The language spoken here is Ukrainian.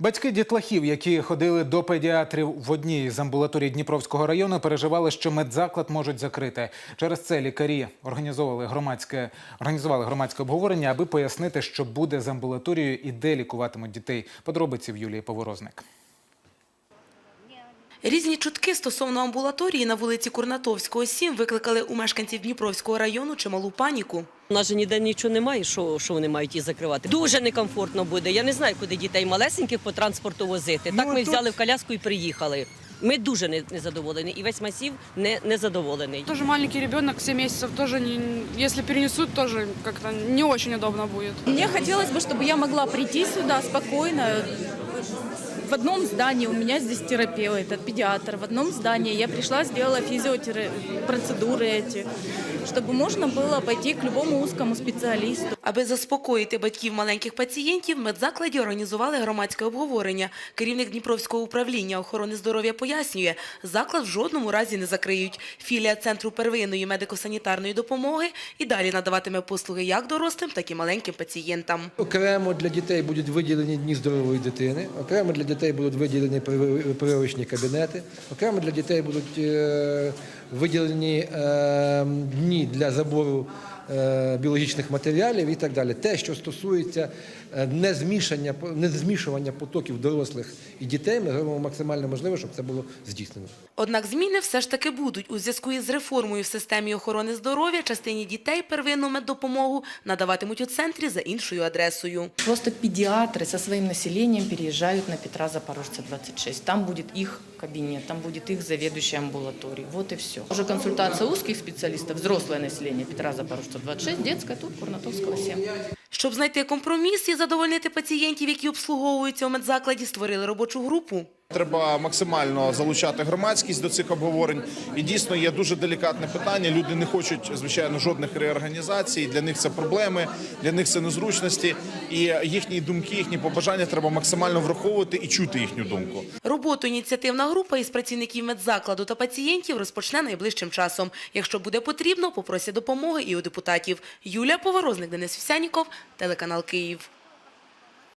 Батьки дітлахів, які ходили до педіатрів в одній з амбулаторій Дніпровського району, переживали, що медзаклад можуть закрити. Через це лікарі організовували громадське організували громадське обговорення, аби пояснити, що буде з амбулаторією і де лікуватимуть дітей. Подробиці в Юлії Поворозник. Різні чутки стосовно амбулаторії на вулиці Курнатовського, 7 викликали у мешканців Дніпровського району чималу паніку. У нас же ніде нічого немає, що, що вони мають її закривати. Дуже некомфортно буде. Я не знаю, куди дітей малесеньких по транспорту возити. Так ми взяли в коляску і приїхали. Ми дуже не- незадоволені, і весь масів не, незадоволений. Тоже маленький ребенок, 7 месяцев, тоже, не, если перенесут, тоже как-то не очень удобно будет. Мне хотелось бы, чтобы я могла прийти сюда спокойно. В одном здании у меня здесь терапевт, это педиатр. В одном здании я пришла, сделала физиопроцедуры эти, чтобы можно было пойти к любому узкому специалисту. Аби заспокоїти батьків маленьких пацієнтів, в медзакладі організували громадське обговорення. Керівник Дніпровського управління охорони здоров'я пояснює, заклад в жодному разі не закриють. Філія Центру первинної медико-санітарної допомоги і далі надаватиме послуги як дорослим, так і маленьким пацієнтам. Окремо для дітей будуть виділені дні здорової дитини, окремо для дітей будуть виділені прививочні кабінети, окремо для дітей будуть е, виділені е, дні для забору е, біологічних матеріалів і так далі. Те, що стосується незмішування потоків дорослих і дітей, ми робимо максимально можливе, щоб це було здійснено. Однак зміни все ж таки будуть. У зв'язку із реформою в системі охорони здоров'я частині дітей первинну меддопомогу надаватимуть у центрі за іншою адресою. Просто педиатры со своим населением переезжают на Петра Запорожца 26. Там будет их кабинет, там будет их заведующая амбулаторией. Вот и все. Уже консультация узких специалистов, взрослое население Петра Запорожца 26, детская тут Курнатовского 7. Щоб знайти компроміс і задовольнити пацієнтів, які обслуговуються у медзакладі, створили робочу групу. Треба максимально залучати громадськість до цих обговорень. І дійсно є дуже делікатне питання. Люди не хочуть, звичайно, жодних реорганізацій. Для них це проблеми, для них це незручності. І їхні думки, їхні побажання треба максимально враховувати і чути їхню думку. Роботу ініціативна група із працівників медзакладу та пацієнтів розпочне найближчим часом. Якщо буде потрібно, попросять допомоги і у депутатів. Юлія Поворозник, Денис Всяніков, телеканал Київ.